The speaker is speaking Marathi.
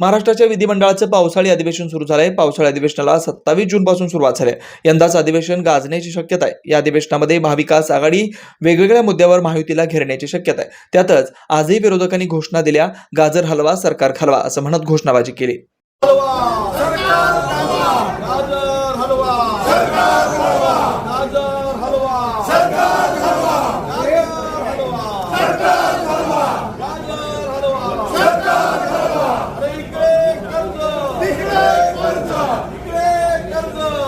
महाराष्ट्राच्या विधिमंडळाचं पावसाळी अधिवेशन सुरू झालंय. पावसाळी अधिवेशनाला सत्तावीस जून पासून सुरुवात झाली आहे. अधिवेशन गाजण्याची शक्यता आहे. या अधिवेशनामध्ये महाविकास आघाडी वेगवेगळ्या मुद्द्यावर महायुतीला घेरण्याची शक्यता आहे. त्यातच आजही विरोधकांनी घोषणा दिल्या गाजर हलवा सरकार खालवा असं म्हणत घोषणाबाजी केली. हलवा! सरकार हलवा गाजर हलवा सरकार हलवा गाजर हलवा सरकार हलवा गाजर हलवा सरकार हलवा अरे इकडे कर्ज तिकडे कर्ज इकडे कर्ज इकडे कर्ज वर कर्ज खाली कर्ज वर कर्ज खाली कर्ज